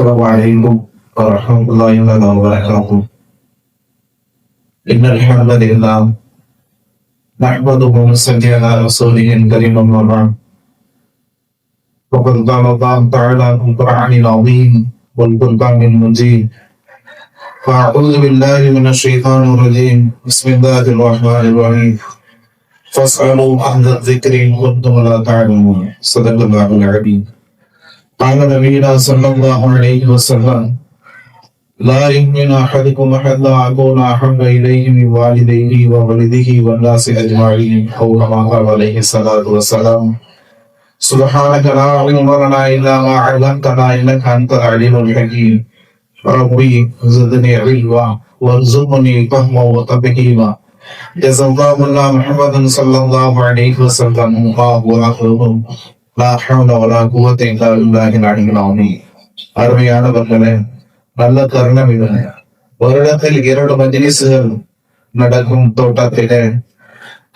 السلام عليكم ورحمة الله وبركاته. إن الحمد لله نحمده ونصلي على رسوله الكريم أما وقد قال الله تعالى في القرآن العظيم والقرآن المجيد فأعوذ بالله من الشيطان الرجيم. بسم الله الرحمن الرحيم. فاسألوا أهل الذكر إن كنتم لا تعلمون. صدق الله العظيم. قال نبينا صلى الله عليه وسلم، لا يؤمن أحدكم حتى أكون أحب إليه من والديه وولده والناس أجمعين أو كما قال عليه الصلاة والسلام. سبحانك لا علم لنا إلا ما علمتنا إنك أنت العليم الحكيم. ربي زدني علما وارزقني فهما وتفهيما. جزا الله محمد صلى الله عليه وسلم، الله وأخوهم அருமையானவர்களே நல்ல தருணம் இது வருடத்தில் இரண்டு மஜ்லிசுகள் நடக்கும் தோட்டத்திலே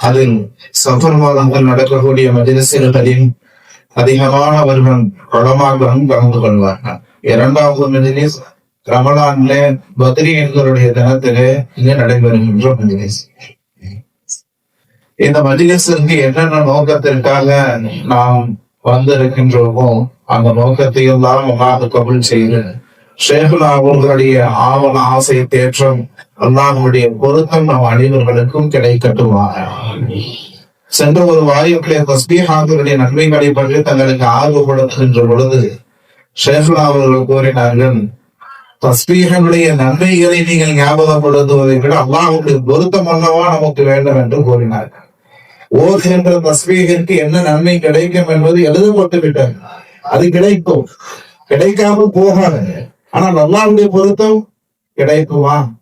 அதில் சஃபர் மாதங்கள் நடக்கக்கூடிய மஜ்லிசுகளில் அதிகமானவர்கள் குளமாகவும் கலந்து கொள்வார்கள் இரண்டாவது மஜ்லிஸ் ரமலான்ல பத்ரிகர்களுடைய தினத்திலே இங்கு நடைபெறுகின்ற மஜ்லிஸ் இந்த மஜ்லிஸுக்கு என்னென்ன நோக்கத்திற்காக நாம் வந்திருக்கின்றோமோ அந்த நோக்கத்தையும் தான் அல்லாஹ் கபுல் செய்து. ஷேகுலா அவர்களுடைய ஆவண ஆசை தேற்றம் அல்லாஹுடைய பொருத்தம் நம் அனைவர்களுக்கும் கிடைக்கட்டுமாக. சென்ற ஒரு வாயுக்களை தஸ்பீஹாக்களுடைய நன்மைகளை பற்றி தங்களுக்கு ஆர்வப்படுத்துகின்ற பொழுது ஷேகுலா அவர்கள் கூறினார்கள் தஸ்பீகனுடைய நன்மைகளை நீங்கள் ஞாபகப்படுத்துவதை விட அல்லாஹுடைய பொருத்தம் அல்லவா நமக்கு வேண்டும் என்று கூறினார்கள். ஓதுகின்ற தஸ்மீகிற்கு என்ன நன்மை கிடைக்கும் என்பது எழுதப்பட்டு விட்டாங்க அது கிடைக்கும். கிடைக்காம போகாது. ஆனால் அல்லாவுடைய பொருத்தம் கிடைக்குமா?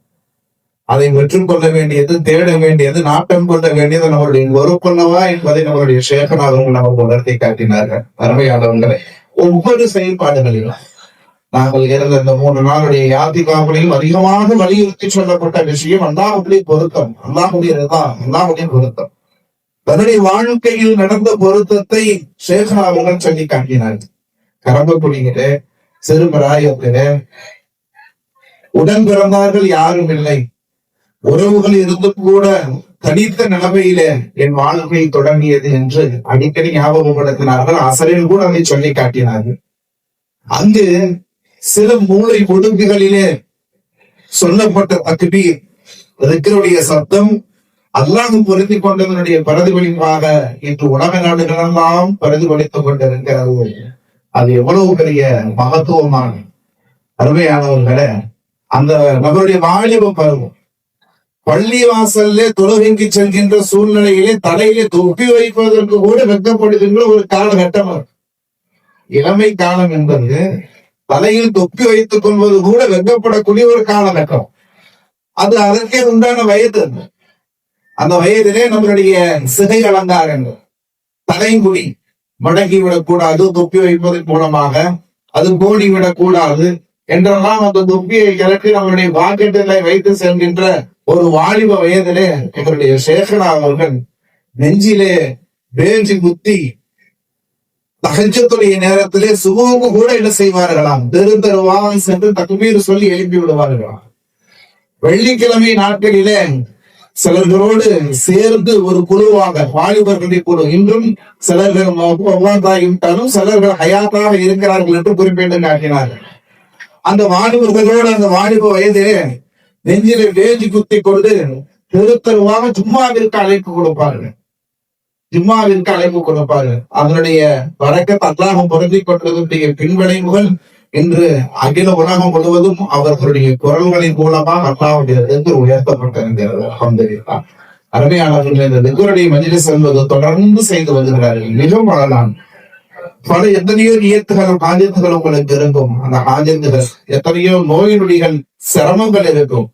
அதை வெற்றுக்கொள்ள வேண்டியது தேட வேண்டியது நாட்டம் கொள்ள வேண்டியது நம்மளுடைய பொறுப்புள்ளவா என்பதை நம்மளுடைய சேகராகவும் நமக்கு உணர்த்தி காட்டினார்கள். அருமையானவங்களை ஒவ்வொரு செயல்பாடுகளிலும் நாங்கள் இருந்த இந்த மூன்று நாளுடைய யாத்திகாவிலையும் அதிகமாக வலியுறுத்தி சொல்லப்பட்ட விஷயம் அல்லாஹுடைய பொருத்தம். அல்லாஹுடைய தான் அல்லாஹுடைய பொருத்தம். தன்னுடைய வாழ்க்கையில் நடந்த பொருத்தத்தை சேகரா அவர்கள் சொல்லி காட்டினார். கரம்பக்குடியில சிறுமராயத்தில உடன் பிறந்தார்கள் யாரும் இல்லை. உறவுகள் இருந்தும் கூட தனித்த நிலைமையில என் வாழ்க்கை தொடங்கியது என்று அடிக்கடி ஞாபகப்படுத்தினார்கள். ஆசிரியர் கூட அதை சொல்லி காட்டினார்கள் அங்கு சில மூளை ஒடுங்குகளிலே சொல்லப்பட்ட தக்பீர் ரிக்கருடைய சத்தம் அல்லாஹ் பொருத்தி கொண்டதனுடைய பிரதிபலிப்பாக இன்று உலக நாடுகளெல்லாம் பிரதிபலித்துக் கொண்டிருக்கிறது. அது எவ்வளவு பெரிய மகத்துவமான அருமையானவர்களே அந்த நபருடைய வாலிப பருவம். பள்ளி வாசல்ல தொழுகைக்கு செல்கின்ற சூழ்நிலையிலே தலையிலே தொப்பி வைப்பதற்கு கூட வெக்கப்படுதுங்கிற ஒரு காலகட்டம் இளமை காலம் என்பது தலையில் தொப்பி வைத்துக் கொள்வது கூட வெக்கப்படக்கூடிய ஒரு காலகட்டம். அது அதற்கே உண்டான வயது அந்த வயதிலே நம்மளுடைய சிகை அலங்காரங்கள் தலைமுடி மடங்கி விடக்கூடாது தொப்பி வைப்பதன் மூலமாக அது மூடிவிடக் விடக்கூடாது என்றெல்லாம் அந்த தொப்பியை கிளப்பி நம்மளுடைய பாக்கெட்டில் வைத்து செல்கின்ற ஒரு வாலிப வயதிலே எங்களுடைய சேகரா அவர்கள் நெஞ்சிலே வேஞ்சி குத்தி தகஞ்சத்துடைய நேரத்திலே சுமூக கூட என்ன செய்வார்களாம்? தெரு தெருவாக சென்று தகுமீர் சொல்லி எழுப்பி விடுவார்களாம். வெள்ளிக்கிழமை நாட்களிலே சிலர்களோடு சேர்ந்து ஒரு குழுவாக வாலிபர்களுடைய குழு இன்றும் சிலர்கள் விட்டாலும் சிலர்கள் ஹயாத்தாக இருக்கிறார்கள் என்று குறிப்பிட்டு காட்டினார்கள். அந்த வாலிபர்களோடு அந்த வாலிப வயதிலே நெஞ்சிலே வேதி குத்தி கொண்டு தெருத்தருவாக ஜும்மாவிற்கு அழைப்பு கொடுப்பார்கள். ஜும்மாவிற்கு அழைப்பு கொடுப்பார்கள். அதனுடைய வரக்கத் அல்லாஹம் பொருந்தி கொண்டதனுடைய பின்விளைவுகள் என்று அகில உலகம் முழுவதும் அவர்களுடைய குரல்களின் மூலமாக அல்லாவுடைய திக்கு உயர்த்தப்பட்டிருக்கிறது. அஹமதுல்லா அருமையாளர்கள் இந்த திக்குருடைய மஜிலிஸ் என்பது தொடர்ந்து செய்து வருகிறார்கள். மிகவும் வளரலாம் பல எத்தனையோ நியத்துகளும் ஆஜத்துகள் உங்களுக்கு இருக்கும். அந்த ஆஜத்துகள் எத்தனையோ நோய் நொடிகள் சிரமங்கள் இருக்கும்.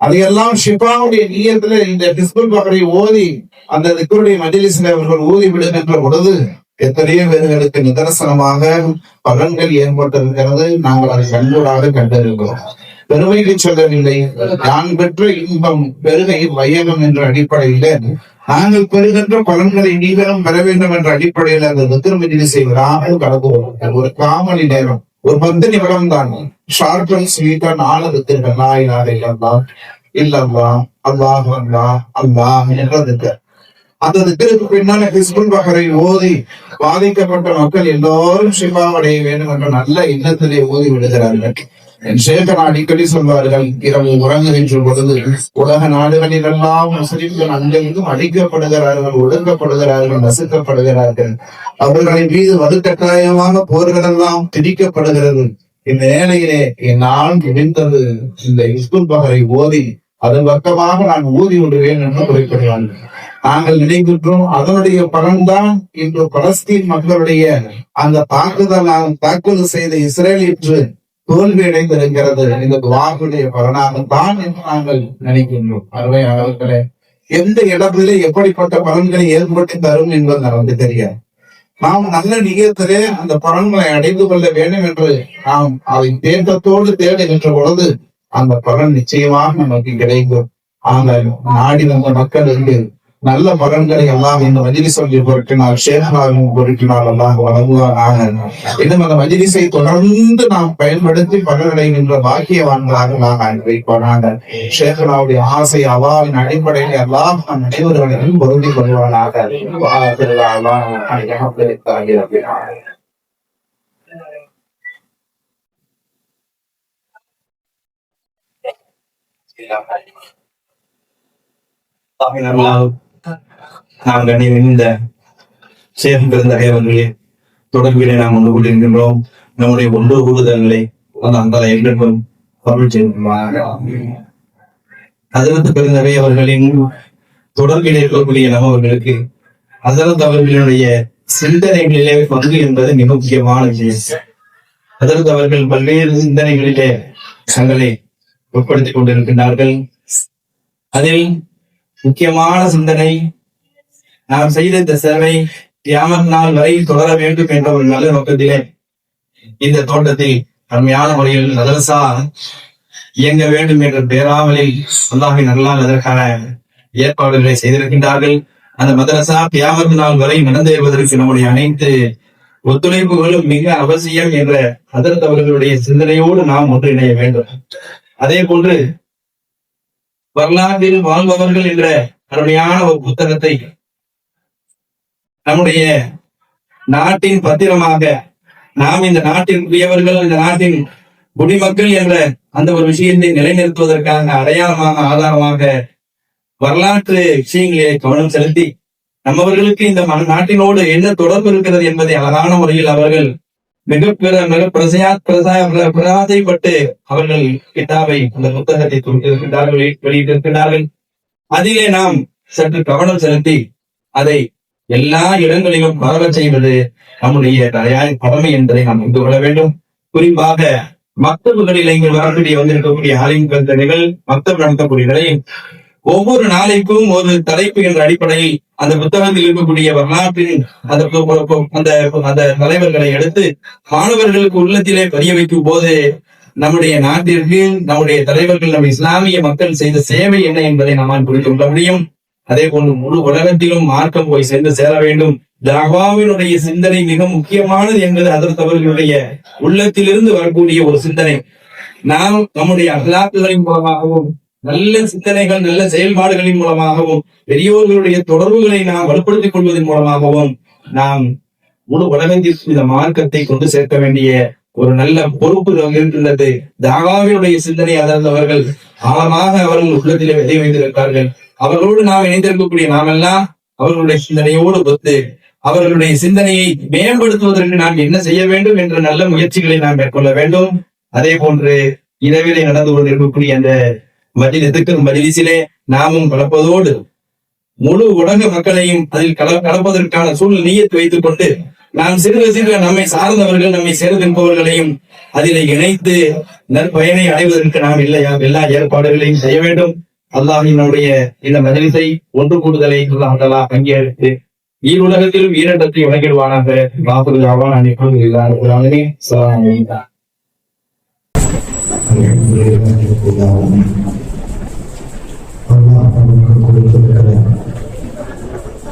அதையெல்லாம் ஷிபாவுடைய நீயத்துல இந்த டிஸ்புல் பகரை ஓதி அந்த திக்குருடைய மஜிலிசில் அவர்கள் ஊதி விடுகின்ற பொழுது எத்தனையோ பேர்களுக்கு நிதர்சனமாக பலன்கள் ஏற்பட்டிருக்கிறது. நாங்கள் அதை கண்கூடாக கண்டிருக்கிறோம் பெருமைக்கு சொல்லவில்லை. நான் பெற்ற இன்பம் பெருகை வையகம் என்ற அடிப்படையில நாங்கள் பெறுகின்ற பலன்களை நீங்களும் பெற வேண்டும் என்ற அடிப்படையில் அந்த திருமதி செய்வதாக கலந்துவோம் ஒரு காமணி நேரம் ஒரு பத்து நிமிடம் தான் ஷார்ட் அண்ட் ஸ்வீட்டா நாலு திருக்கு லா இலாஹ இல்லம்மா இல்லல்லாஹ் அல்லாஹ் அல்லா அல்லாஹ் என்றதுக்கு அந்த திக்கருக்கு பின்னால ஹிஸ்புல் பஹரை ஓதி பாதிக்கப்பட்ட மக்கள் எல்லோரும் சிவாவடைய வேண்டும் என்ற நல்ல எண்ணத்திலே ஓதி விடுகிறார்கள். என் சேகர் அடிக்கடி சொல்வார்கள் இரவு உறங்குகின்ற பொழுது உலக நாடுகளில் எல்லாம் முஸ்லிம்கள் அங்கெங்கும் அழிக்கப்படுகிறார்கள் ஒடுக்கப்படுகிறார்கள் நசுக்கப்படுகிறார்கள். அவர்களின் மீது வலுக்கட்டாயமான போர்கள் எல்லாம் திணிக்கப்படுகிறது. இந்த வேலையிலே என்னால் முடிந்தது இந்த இஸ்புல் பகரை ஓதி அதன் பக்கமாக நான் ஊதி விடுவேன் என்று குறிப்பிடுவார்கள். நாங்கள் நினைக்கின்றோம் அதனுடைய பலன்தான் இன்று பலஸ்தீன் மக்களுடைய அந்த தாக்குதல் தாக்குதல் செய்த இஸ்ரேல் இன்று தோல்வி அடைந்திருக்கிறது. இந்த துவாகுடைய பலனாகத்தான் என்று நாங்கள் நினைக்கின்றோம். அருமையானவர்களே எந்த இடத்திலே எப்படிப்பட்ட பலன்களை ஏற்படுத்தி தரும் என்பது நமக்கு தெரியாது. நாம் நல்ல நிகழ்த்திலே அந்த பலன்களை அடைந்து கொள்ள வேண்டும் என்று நாம் அதை தேட்டத்தோடு தேடுகின்ற பொழுது அந்த பலன் நிச்சயமாக நமக்கு கிடைக்கும். ஆனால் நாடி வந்த மக்களுக்கு நல்ல மகன்களை எல்லாம் இந்த மஜிலிசை பொருட்டினால் ஷேகாவும் பொருட்டினால் எல்லாம் வழங்குவாராக இன்னும் அந்த மஜிலிசை தொடர்ந்து நாம் பயன்படுத்தி பலனடைகின்ற பாக்கியவான்களாக நாம் வைப்பானாக ஷேகனாவுடைய ஆசை அவாவின் அடிப்படையில் எல்லாம் அனைவர்களையும் பொருந்தி கொள்வானாக. நாம் கண்ணியமிந்த சேகம் பெருந்தகையவர்களே தொடர்பிலே நாம் ஒன்று கொண்டிருக்கின்றோம். நம்முடைய ஒன்று கூடுதல்களை அந்த என்றும் அருள் செய்வாங்க அதற்கு பெருந்தகை அவர்களின் தொடர்பில் இருக்கக்கூடிய நபர்களுக்கு அதற்கு அவர்களுடைய சிந்தனைகளிலே பங்கு என்பது மிக முக்கியமான விஷயம். அதற்கு அவர்கள் பல்வேறு சிந்தனைகளிலே தங்களை உட்படுத்திக் கொண்டிருக்கின்றார்கள். அதில் முக்கியமான சிந்தனை நாம் செய்த இந்த சேவை தியாமர் நாள் வரை தொடர வேண்டும் என்ற ஒரு நல்ல நோக்கத்திலே இந்த தோட்டத்தில் அருமையான முறையில் மதரசா இயங்க வேண்டும் என்ற பேராவலில் அல்லாஹின் அல்லாஹ் அதற்கான ஏற்பாடுகளை செய்திருக்கின்றார்கள். அந்த மதரசா கியாமத் நாள் வரை நடந்தேறுவதற்கு நம்முடைய அனைத்து ஒத்துழைப்புகளும் மிக அவசியம் என்ற அதற்கு அவர்களுடைய சிந்தனையோடு நாம் ஒன்றிணைய வேண்டும். அதே போன்று வரலாற்றில் வாழ்பவர்கள் என்ற அருமையான ஒரு புத்தகத்தை நம்முடைய நாட்டின் பத்திரமாக நாம் இந்த நாட்டின் உரியவர்கள் இந்த நாட்டின் குடிமக்கள் என்ற அந்த ஒரு விஷயத்தை நிலைநிறுத்துவதற்காக அடையாளமாக ஆதாரமாக வரலாற்று விஷயங்களை கவனம் செலுத்தி நம்மவர்களுக்கு இந்த ம- நாட்டினோடு என்ன தொடர்பு இருக்கிறது என்பதை அழகான முறையில் அவர்கள் மிக பிற மிக பிரசையா பிரசாய பிரயாசைப்பட்டு அவர்கள் கிட்டாவை அந்த புத்தகத்தை கொடுத்திருக்கின்றார்கள் வெளி- வெளியிட்டிருக்கிறார்கள் அதிலே நாம் சற்று கவனம் செலுத்தி அதை எல்லா இடங்களிலும் பரவச் செய்வது நம்முடைய தயாரி கடமை என்பதை நாம் புரிந்து கொள்ள வேண்டும். குறிப்பாக மக்தபுகளில் இங்கு வரக்கூடிய வந்திருக்கக்கூடிய ஆலிம் கந்தனைகள் மக்தப் நடத்தக்கூடியவர்களை ஒவ்வொரு நாளைக்கும் ஒரு தலைப்பு என்ற அடிப்படையில் அந்த புத்தகத்தில் இருக்கக்கூடிய வரலாற்றின் அந்த அந்த அந்த தலைவர்களை எடுத்து மாணவர்களுக்கு உள்ளத்திலே பதிய வைக்கும் போது நம்முடைய நாட்டிற்கு நம்முடைய தலைவர்கள் நம் இஸ்லாமிய மக்கள் செய்த சேவை என்ன என்பதை நம்மால் புரிந்து கொள்ள முடியும். அதே போன்று முழு உலகத்திலும் மார்க்கம் போய் சென்று சேர வேண்டும். தஹ்வாவினுடைய சிந்தனை மிக முக்கியமானது என்பது அதற்கு அவர்களுடைய உள்ளத்திலிருந்து வரக்கூடிய ஒரு சிந்தனை. நாம் நம்முடைய அகலாக்குகளின் மூலமாகவும் நல்ல சிந்தனைகள் நல்ல செயல்பாடுகளின் மூலமாகவும் பெரியோர்களுடைய தொடர்புகளை நாம் வலுப்படுத்திக் கொள்வதன் மூலமாகவும் நாம் முழு உலகத்திற்கு இந்த மார்க்கத்தை கொண்டு சேர்க்க வேண்டிய ஒரு நல்ல பொறுப்பு இருந்தது இருக்கின்றது தாகாவினுடைய சிந்தனை அதர்ந்தவர்கள் ஆழமாக அவர்கள் உள்ளத்திலே விதை வைத்திருக்கிறார்கள். அவர்களோடு நாம் இணைந்திருக்கக்கூடிய நாமெல்லாம் அவர்களுடைய சிந்தனையோடு ஒத்து அவர்களுடைய சிந்தனையை மேம்படுத்துவதற்கு நாம் என்ன செய்ய வேண்டும் என்ற நல்ல முயற்சிகளை நாம் மேற்கொள்ள வேண்டும். அதே போன்று இரவிலே நடந்து கொண்டிருக்கக்கூடிய அந்த மஜிலிசுக்கு மஜிலிசிலே நாமும் கலப்பதோடு முழு உலக மக்களையும் அதில் கல கலப்பதற்கான சூழல் நீயத்து வைத்துக் கொண்டு நாம் சிறுக சிறுக நம்மை சார்ந்தவர்கள் நம்மை சேர்ந்திருப்பவர்களையும் அதில் இணைத்து நற்பயனை அடைவதற்கு நாம் இல்லையா எல்லா ஏற்பாடுகளையும் செய்ய வேண்டும். அல்லாஹினுடைய இந்த மஜலிசை ஒன்று கூடுதலை அல்லாஹ் அங்கீகரித்து ஈருலகத்திலும் ஈரட்டத்தை வழங்கிடுவானாக வாக்குறு ஆவான் அனைவரும் இல்லாத அல்லாஹ்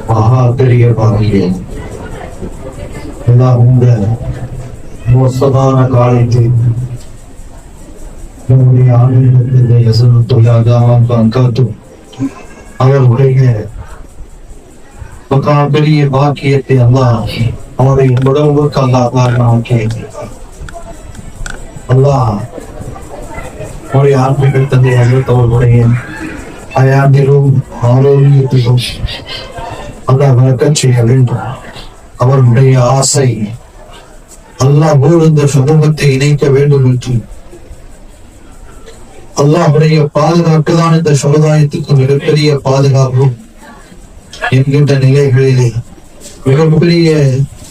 மகா பெரிய பாக்கியம் எல்லாம் இந்த மோசமான காலத்தில் நம்முடைய ஆளுநர் எசனத்துள்ளாதான் பங்காற்றும் அவர்களுடைய மகா பெரிய பாக்கியத்தை அல்லாஹ் அவரை உடம்புக்கு அல்லாஹ் காரணமாக்கி அல்லாஹ் அவருடைய ஆன்மீக தந்தை அவர்களுடைய அயாண்டிலும் ஆரோக்கியத்திலும் அல்லாஹ் வணக்கம் செய்ய வேண்டும் அவருடைய ஆசை அல்லாஹ் இந்த சமூகத்தை இணைக்க வேண்டும் என்று அல்லாஹுடைய பாதுகாப்பு தான் இந்த சமுதாயத்துக்கு மிகப்பெரிய பாதுகாப்பு என்கின்ற நிலைகளிலே மிகப்பெரிய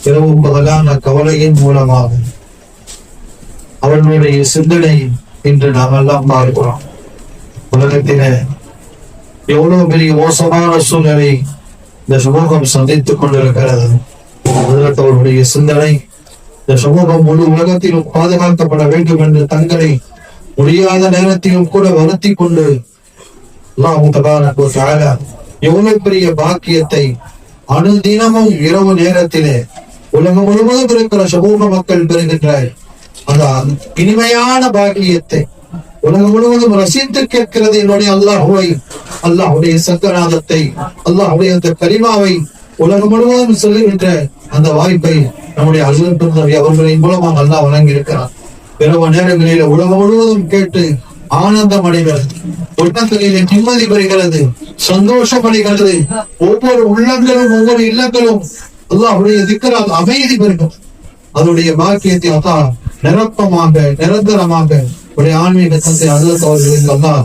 இரவும் பகலான கவலையின் மூலமாக அவர்களுடைய சிந்தனை இன்று நாம் எல்லாம் பார்க்கிறோம் உலகத்தில எவ்வளவு பெரிய மோசமான சூழ்நிலை இந்த சமூகம் சந்தித்துக் கொண்டிருக்கிறது. அதில் சிந்தனை இந்த சமூகம் முழு உலகத்திலும் பாதுகாக்கப்பட வேண்டும் என்று தங்களை முடியாத நேரத்திலும் கூட வருத்தி கொண்டு அல்லாஹ் தபாரக எவ்வளவு பெரிய பாக்கியத்தை அனுதினமும் இரவு நேரத்திலே உலகம் முழுவதும் இருக்கிற சமூக மக்கள் பெறுகின்ற அந்த இனிமையான பாக்கியத்தை உலகம் முழுவதும் ரசித்து கேட்கிறது என்னுடைய அல்லாஹுவை அல்லாஹுடைய சக்கராதத்தை அல்லாஹுடைய அந்த கரிமாவை உலகம் முழுவதும் சொல்லுகின்ற அந்த வாய்ப்பை நம்முடைய அசுரன் அவர்களின் மூலமாக அல்லாஹ் வழங்கியிருக்கிறார் இரவு நேரங்களில் உலகம் முழுவதும் கேட்டு ஆனந்தம் அடைகிறது உள்ளங்களிலே நிம்மதி பெறுகிறது. சந்தோஷம் அடைகிறது. ஒவ்வொரு உள்ளங்களும் ஒவ்வொரு இல்லங்களும் அல்லாஹுடைய திக்கரால் அமைதி பெறும். அதனுடைய பாக்கியத்தை அல்லாஹ் நிரப்பமாக நிரந்தரமாக உடைய ஆன்மீக தந்தை அவர்களுக்கு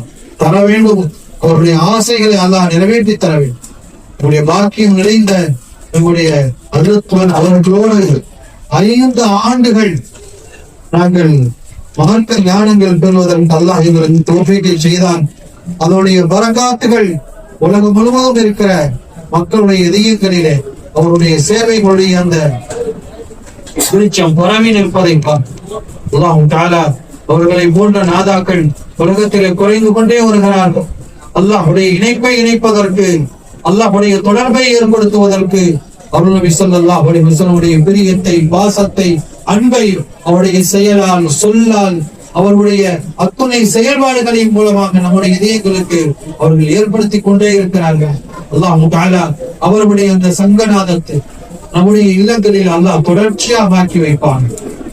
தர வேண்டும். அவருடைய ஆசைகளை அல்லாஹ் நிறைவேற்றி தர வேண்டும். நம்முடைய பாக்கியம் நிறைந்த நம்முடைய அல்லாஹ் அவர்களோடு ஐந்து ஆண்டுகள் நாங்கள் மார்க்க ஞானங்கள் பெறுவதற்கு அல்லாஹ் எங்களுக்கு தோஃபீக்கை செய்தான். அதனுடைய வரகாத்துகள் உலகம் முழுவதும் இருக்கிற மக்களுடைய இதயங்களிலே அவருடைய சேவைகளுடைய அந்த வெளிச்சம் பரவி நிற்பதை அல்லாஹ் தாலா அவர்களை போன்ற நாதாக்கள் உலகத்திலே குறைந்து கொண்டே வருகிறார்கள். அல்லாஹுடைய இணைப்பை இணைப்பதற்கு அல்லாஹுடைய தொடர்பை ஏற்படுத்துவதற்கு அருள் விசல் அல்லாஹுடைய அலைஹி பிரியத்தை பாசத்தை அன்பை அவருடைய செயலால் சொல்லால் அவருடைய அத்துணை செயல்பாடுகளின் மூலமாக நம்முடைய இதயங்களுக்கு அவர்கள் ஏற்படுத்தி கொண்டே இருக்கிறார்கள். அல்லாஹ் அவருடைய அந்த சங்கநாதத்தை நம்முடைய இல்லங்களில் அல்லாஹ் தொடர்ச்சியாக ஆக்கி வைப்பான்.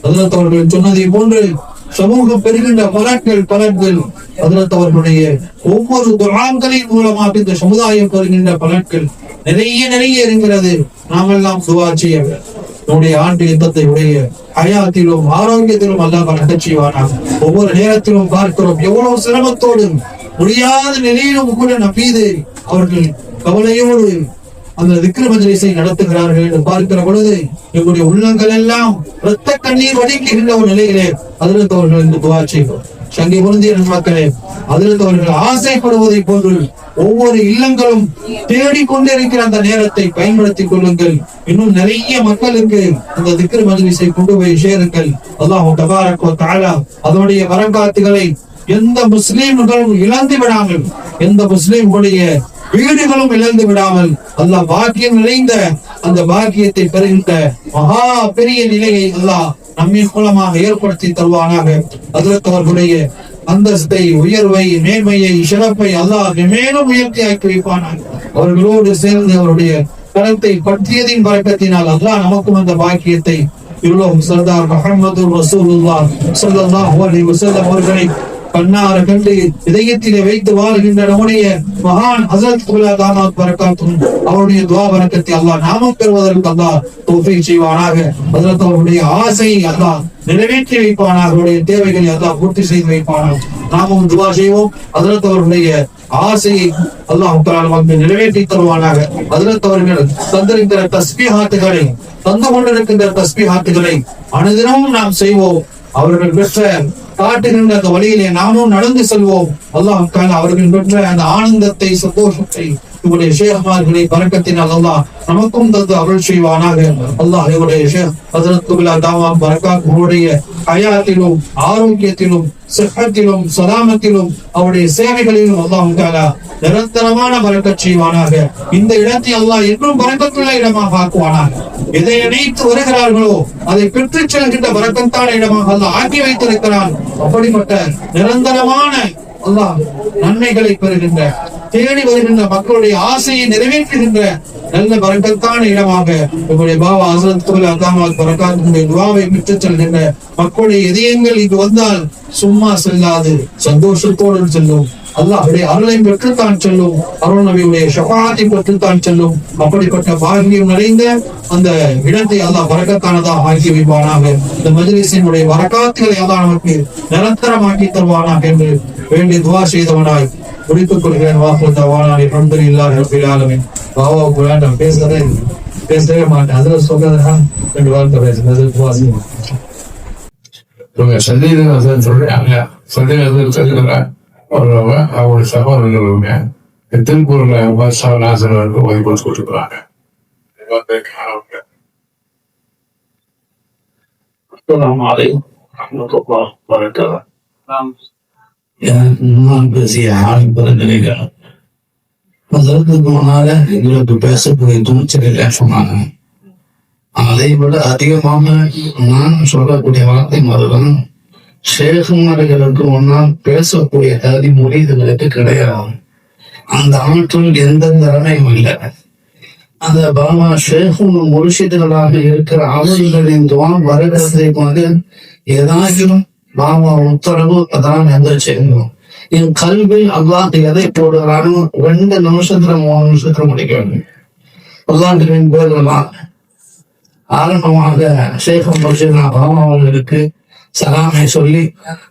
அதில் அவர்கள் சொன்னதை போன்று சமூகம் பெறுகின்ற பலன்கள் பலன்கள் அதில் அவர்களுடைய ஒவ்வொரு துரான்களின் மூலமாக இந்த சமுதாயம் பெறுகின்ற பலன்கள் நிறைய நிறைய இருக்கிறது. நாமெல்லாம் துவா செய்ய நம்முடைய ஆண்டு யுத்தத்தை உடைய அயாத்திலும் ஆரோக்கியத்திலும் அல்லாம நடக்க செய்வானாக ஒவ்வொரு நேரத்திலும் பார்க்கிறோம் எவ்வளவு சிரமத்தோடு முடியாத நிலையிலும் கூட நம்பீது அவர்கள் கவலையோடு அந்த விக்ரமஜலிசை நடத்துகிறார்கள் என்று பார்க்கிற பொழுது எங்களுடைய உள்ளங்கள் எல்லாம் இரத்த கண்ணீர் வடிக்கின்ற ஒரு நிலையிலே அதிலிருந்து அவர்கள் இந்த துவா செய்வோம். சங்கை பொருந்திய மக்களே அதிர்ந்தவர்கள் ஆசைப்படுவதை போன்று ஒவ்வொரு இல்லங்களும் தேடிக்கொண்டே இருக்கிற அந்த நேரத்தை பயன்படுத்திக் கொள்ளுங்கள். இன்னும் நிறைய மக்களுக்கு அந்த திக்ரு மஜ்லிஸை கொண்டு போய் சேருங்கள். அதான் தபாரக் வ அதனுடைய வரங்காத்துகளை எந்த முஸ்லீம்களும் இழந்து விடாமல் எந்த முஸ்லீம்களுடைய வீடுகளும் இழந்து விடாமல் அல்ல பாக்கியம் நிறைந்த அந்த பாக்கியத்தை பெறுகின்ற மகா பெரிய நிலையை அல்லாஹ் நம்மின் மூலமாக ஏற்படுத்தி தருவானாக. அதற்கு அவர்களுடைய அந்தஸ்தை உயர்வை மேன்மையை சிறப்பை அல்லாஹ் மேலும் உயர்த்தி ஆக்கி வைப்பானாக. அவர்களோடு சேர்ந்து அவருடைய கரத்தை பற்றியதின் பழக்கத்தினால் அல்லாஹ் நமக்கும் அந்த பாக்கியத்தை இவ்வளவு சர்தார் முகமது ரசூலுல்லாஹ் ஸல்லல்லாஹு அலைஹி வஸல்லம் அவர்களை கண்ணார கண்டு இதயத்திலே வைத்து வாழ்கின்ற நம்முடைய மகான் ஹசரத் குலா தாமாத் பரக்காத்தும் அவருடைய துவா பரக்கத்தை அல்லாஹ் நாமம் பெறுவதற்கு அல்லாஹ் தோஃபை செய்வானாக. ஹசரத் அவருடைய ஆசையை அல்லாஹ் நிறைவேற்றி வைப்பானாக. அவருடைய தேவைகளை அல்லாஹ் பூர்த்தி செய்து வைப்பானாக. நாமும் துவா செய்வோம். ஹசரத் அவருடைய ஆசையை அல்லாஹ் உத்தரால் வந்து நிறைவேற்றி தருவானாக. ஹசரத் அவர்கள் தந்திருக்கிற தஸ்பீஹாத்துகளை தந்து கொண்டிருக்கின்ற தஸ்பீஹாத்துகளை அனுதினமும் நாம் செய்வோம். அவர்கள் பெற்ற காட்டுகின்ற அந்த வழியிலே நாமும் நடந்து செல்வோம். அல்லாஹ் அவர்கள் பெற்ற அந்த ஆனந்தத்தை சந்தோஷத்தை இவருடைய ஷேகமார்களை பறக்கத்தினால் அல்லாஹ் நமக்கும் தந்து அருள் செய்வானாக. அல்லாஹ் இவருடைய ஷேக் ஹஜரத் குபிலா தாவா உங்களுடைய ஹயாத்திலும் ஆரோக்கியத்திலும் சிஹத்திலும் சலாமத்திலும் அவருடைய சேவைகளிலும் அல்லாஹ் தாலா நிரந்தரமான பறக்கச் செய்வானாக. இந்த இடத்தை அல்லாஹ் இன்னும் பறக்கத்துள்ள இடமாக ஆக்குவானாக. எதை இணைத்து வருகிறார்களோ அதை பெற்றுச் செல்கின்ற பறக்கத்தான இடமாக அல்லாஹ் ஆக்கி வைத்திருக்கிறான். அப்படிப்பட்ட நிரந்தரமான அல்லாஹ் நன்மைகளை பெறுகின்ற தேடி வருகின்ற மக்களுடைய ஆசையை நிறைவேற்றுகின்ற நல்ல பறக்கத்தான இடமாக உங்களுடைய பாபா ஹசரத்துல் அகாமத் பரக்காத்துடைய துவாவை பெற்றுச் செல்கின்ற மக்களுடைய இதயங்கள் இங்கு வந்தால் சும்மா செல்லாது சந்தோஷத்தோடு செல்லும். அல்லாஹுடைய அருளை பெற்றுத்தான் செல்லும். அருள் நபியுடைய ஷபாத்தை பெற்றுத்தான் செல்லும். அப்படிப்பட்ட பாகியம் நிறைந்த அந்த இடத்தை அல்லாஹ் வரக்கத்தானதாக ஆக்கி வைப்பானாக. இந்த மஜ்லிஸினுடைய வரக்காத்துகளை அல்லாஹ் நமக்கு நிரந்தரமாக்கி தருவானாக என்று வேண்டி துவா செய்தவனாய். குறித்துக் கொள்கிறேன். வாக்கு தவானாய் பண்பு இல்லாத ரப்பில் பாபாவுக்கு வேண்டாம் பேசவே பேசவே மாட்டேன் அதுல சொல்றதுனா ரெண்டு வார்த்தை பேசுங்க அது வாசிங்க இவங்க சந்தேகம் சொல்றாங்க சந்தேகம் அவரவங்க அவங்களோட சகோதரர்களுங்க திருப்பூர்ல சாசனம் வந்து ஓய்வு கொடுத்து கொடுத்துருக்குறாங்க நான் பேசிய ஆள் பிறந்திருக்கிறேன் அதற்கு முன்னால எங்களுக்கு பேசக்கூடிய துணிச்சல் இல்லை சொன்னாங்க அதை விட அதிகமாக நான் சொல்லக்கூடிய வார்த்தை மதுதான் சேகுமார்களுக்கு முன்னால் பேசக்கூடிய தகுதி முறியதுகளுக்கு கிடையாது. அந்த ஆற்றல் எந்த திறமையும் இல்லை. அந்த பாபா ஷேகும் முருஷிதுகளாக இருக்கிற அவர்களின் துவா வருடத்தை கொண்டு ஏதாச்சும் பாபா உத்தரவு அதான் எந்த செய்யணும் என் கல்வி அல்லாஹ் எதை போடுறானோ ரெண்டு நிமிஷத்துல மூணு நிமிஷத்துல முடிக்க வேண்டும் அல்லாஹின் பேர்லாம் ஆரம்பமாக ஷேகம் முர்ஷிதா பாபா அவர்களுக்கு சலாமை சொல்லி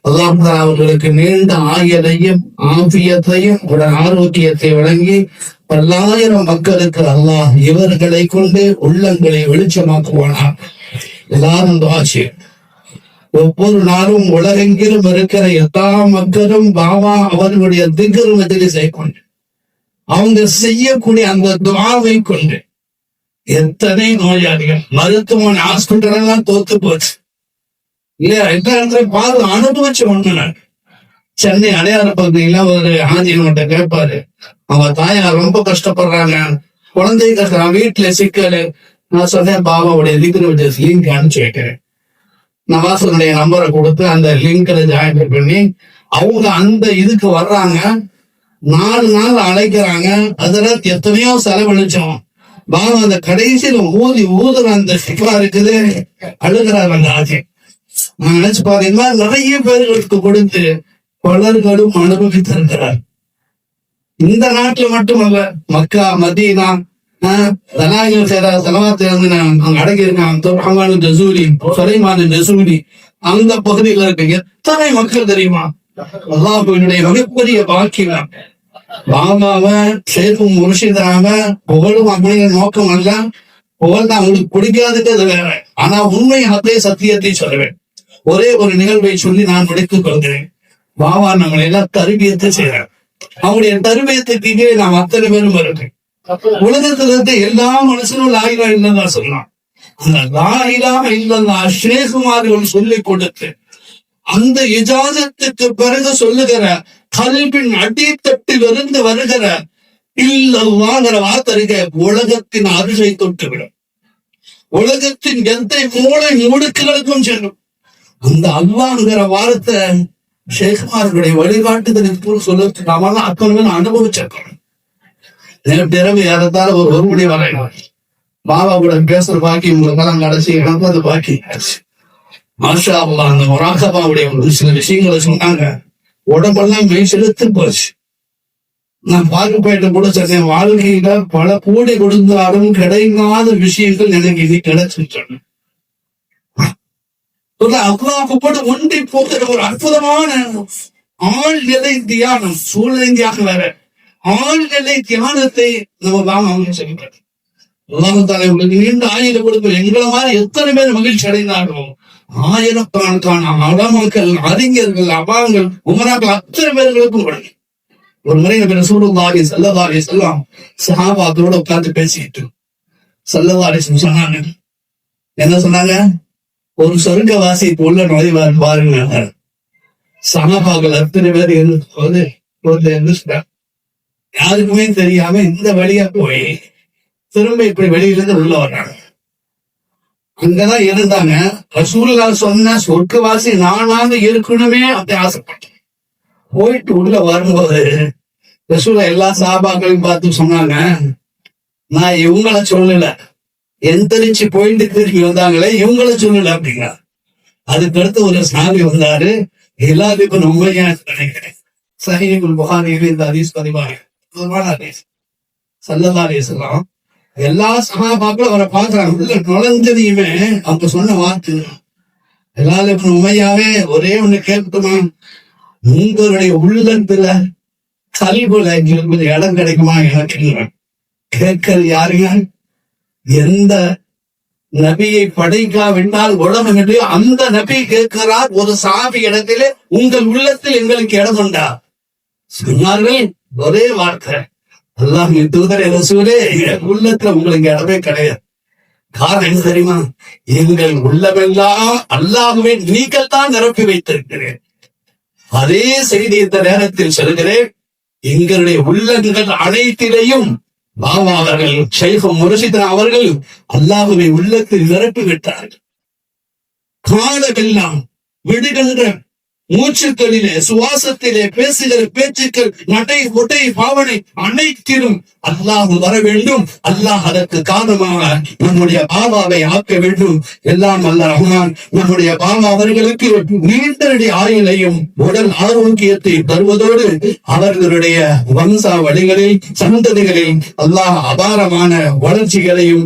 அல்லாஹ் அவர்களுக்கு நீண்ட ஆயுளையும் ஆபியத்தையும் உடன் ஆரோக்கியத்தை வழங்கி பல்லாயிரம் மக்களுக்கு அல்லாஹ் இவர்களை கொண்டு உள்ளங்களை வெளிச்சமாக்குவானார் எல்லாரும் துவாச்சு ஒவ்வொரு நாளும் உலகெங்கிலும் இருக்கிற எல்லா மக்களும் பாபா அவர்களுடைய திகர் மஜிலிசை கொண்டு அவங்க செய்யக்கூடிய அந்த துவாவை கொண்டு எத்தனை நோயாளிகள் மருத்துவமனை ஹாஸ்பிட்டல் எல்லாம் தோத்து போச்சு. இல்லையா? என்ன இடத்துலயும் பாரு அனுபவிச்சு ஒண்ணு சென்னை அடையாறு பகுதியில ஒரு ஆஞ்சநோட்ட கேட்பாரு அவங்க தாயார் ரொம்ப கஷ்டப்படுறாங்க. குழந்தை கஷ்டம் வீட்டுல சிக்கல். நான் சொன்னேன் பாபாவுடைய திக்ரு லிங்க் அனுப்பிச்சு வைக்கிறேன். நவாசனுடைய நம்பரை கொடுத்து அந்த லிங்க்ல ஜாயின் பண்ணி அவங்க அந்த இதுக்கு வர்றாங்க. நாலு நாள் அழைக்கிறாங்க. அதுல எத்தனையோ செலவழிச்சோம். பாபா அந்த கடைசியில ஊதி ஊதுற அந்த சிக்கலா இருக்குது. அழுகிறார் அந்த ஆட்சி நான் நினைச்சு பாத்தீங்கன்னா நிறைய பேர்களுக்கு கொடுத்து பலர்களும் அனுபவித்திருக்கிறார். இந்த நாட்டுல மட்டுமல்ல மக்கா மதீனா தலாயில் சேர செலவாத்துல இருந்து நான் அங்க அடங்கி இருக்கேன் துர்ஹமான் ஜசூரி சுலைமான் ஜசூரி அந்த பகுதியில இருக்க எத்தனை மக்கள் தெரியுமா? அல்லாஹுடைய மிகப்பெரிய பாக்கியம். பாபாவ சேர்ப்பும் முர்ஷிதாவ புகழும் அப்படிங்கிற நோக்கம் அல்ல. புகழ் தான் அவங்களுக்கு பிடிக்காதுக்கு அது வேற. ஆனா உண்மை அதே சத்தியத்தை சொல்லுவேன். ஒரே ஒரு நிகழ்வை சொல்லி நான் முடித்துக் கொள்கிறேன். பாபா நம்மளை எல்லாம் தருவியத்தை செய்யறார் அவங்களுடைய தருவியத்தை கீழே நாம் அத்தனை பேரும் வருவேன் உலகத்துல இருக்க எல்லா மனுஷனும் லாயிலா இல்லைன்னு சொல்லலாம். அந்த லாயிலா இல்லல்லா ஷேகுமார்கள் சொல்லிக் கொடுத்து அந்த இஜாதத்துக்கு பிறகு சொல்லுகிற கல்வின் அடித்தட்டிலிருந்து வருகிற இல்லவாங்கிற வார்த்தை உலகத்தின் உலகத்தின் தொட்டு தொட்டுவிடும். உலகத்தின் எந்த மூளை முடுக்குகளுக்கும் செல்லும். அந்த அல்லாங்கிற வார்த்தை ஷேகுமார்களுடைய வழிகாட்டுதலின் சொல்ல நாம அத்தனை அனுபவிச்சிருக்கணும் பிறகு ஏறத்தால ஒரு ஒரு மணி வரையும் பாபா கூட பேசுற பாக்கி உங்களுக்கெல்லாம் கடைசி நடந்தது பாக்கி. மாஷா அல்லா அந்த முராகபாவுடைய ஒரு சில விஷயங்களை சொன்னாங்க. உடம்பெல்லாம் மெய் செலுத்து போச்சு. நான் பார்க்க போயிட்டு கூட சொன்னேன் வாழ்க்கையில பல கோடி கொடுத்தாலும் கிடைக்காத விஷயங்கள் எனக்கு இது கிடைச்சிட்டு அல்லாஹ் போட்டு ஒன்றி போகிற ஒரு அற்புதமான ஆழ்நிலை தியானம்? சூழ்நிலை தியானம் வேற. ஆழ்நிலை தியானத்தை நம்ம வாங்க அவங்க சொல்லிட்டார் அல்லாஹ் தாலை உங்களுக்கு நீண்ட ஆயுத கொடுக்கும் எங்களை மாதிரி எத்தனை பேர் மகிழ்ச்சி அடைந்தாலும் ஆயிரக்கணக்கான அடமக்கள் அறிஞர்கள் அபாங்கள் உமராக்கள் அத்தனை பேர்களுக்கும் கொடுக்கும் ஒரு முறை நபர் சூடுதாரி செல்லதாரி செல்லாம் சஹாபாத்தோட உட்கார்ந்து பேசிக்கிட்டு செல்லதாரி சொன்னாங்க. என்ன சொன்னாங்க? ஒரு சொர்க்கவாசி உள்ள நுழைவார் பாருங்க. சஹாபாக்கள் அத்தனை பேர் இருந்து போது எழுந்துட்டார் யாருக்குமே தெரியாம இந்த வழியா போய் திரும்ப இப்படி வெளியிலிருந்து உள்ள வர்றாங்க. அங்கதான் இருந்தாங்க. ரசூல்லா சொன்ன சொர்க்கவாசி நானாக இருக்கணுமே அப்படி ஆசைப்பட்டேன். போயிட்டு உள்ள வரும்போது ரசூலா எல்லா சாபாக்களையும் பார்த்து சொன்னாங்க நான் இவங்கள சொல்லல. எந்திரிச்சு போயிட்டு திரும்பி வந்தாங்களே இவங்கள சொல்லல அப்படிங்க அதுக்கடுத்து ஒரு சாமி வந்தாரு. எல்லாத்துக்கும் உண்மையா நினைக்கிறேன் சஹீபுல் புகாரியில் இந்த ஹதீஸ் பதிவாக ஹதீஸ் சல்லல்லா அலிஸ்லாம் எல்லா சகாபாக்களும் அவரை பாக்குறாங்க உள்ள நுழைஞ்சதையுமே அவங்க சொன்ன வார்த்தை. எல்லாருக்கும் உண்மையாவே ஒரே ஒண்ணு கேட்குமா? உங்களுடைய உள்ளத்துல கல்வில எங்களுக்கு இடம் கிடைக்குமா எனக்கு இல்லை. கேட்கறது யாருங்க? எந்த நபியை படைக்காவிட்டால் உலகம் என்று அந்த நபி கேட்கிறார். ஒரு சாமி இடத்திலே உங்கள் உள்ளத்தில் எங்களுக்கு இடம் உண்டா? சொன்னார்கள். ஒரே வார்த்தை அல்லாஹ் தூதரை ரசூலே என் உள்ளத்துல உங்களுக்கு இடமே கிடையாது. காரணம் என்ன தெரியுமா? எங்கள் உள்ளமெல்லாம் அல்லாஹுவே நீங்கள் தான் நிரப்பி வைத்திருக்கிறேன் அதே செய்தி இந்த நேரத்தில் சொல்கிறேன். எங்களுடைய உள்ளங்கள் அனைத்திலையும் பாபா அவர்கள் ஷைஃபம் முரசிதன் அவர்கள் அல்லாஹுவை உள்ளத்தில் நிரப்பி விட்டார்கள். காலமெல்லாம் விடுகின்ற மூச்சுக்களிலே சுவாசத்திலே பேசுகிற பேச்சுக்கள் நடை ஒட்டை பாவனை அனைத்திலும் அல்லாஹ் வர வேண்டும். அல்லாஹ் அதற்கு காரணமாக நம்முடைய பாபாவை ஆக்க வேண்டும். எல்லாம் அல்ல ரஹ்மான் நம்முடைய பாபா அவர்களுக்கு நீண்டடி ஆயுளையும் உடல் ஆரோக்கியத்தை தருவதோடு அவர்களுடைய வம்சா வழிகளில் சந்ததிகளில் அல்லாஹ் அபாரமான வளர்ச்சிகளையும்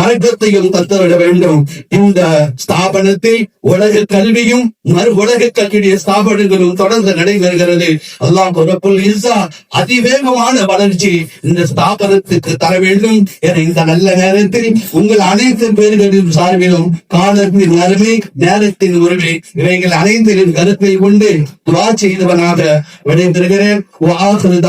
பழக்கத்தையும் தத்துவிட வேண்டும். இந்த ஸ்தாபனத்தில் உலக கல்வியும் மறு உலக கல்வியுடைய ஸ்தாபனங்களும் தொடர்ந்து நடைபெறுகிறது. அல்லாஹ் அதிவேகமான வளர்ச்சி இந்த ஸ்தாபனத்துக்கு தர வேண்டும் என இந்த நல்ல நேரத்தில் உங்கள் அனைத்து பேர்களின் சார்பிலும் காலத்தின் அருமை நேரத்தின் உரிமை இவைகள் அனைத்தின் கருத்தை கொண்டு துவா செய்தவனாக விடைபெறுகிறேன். வாசல்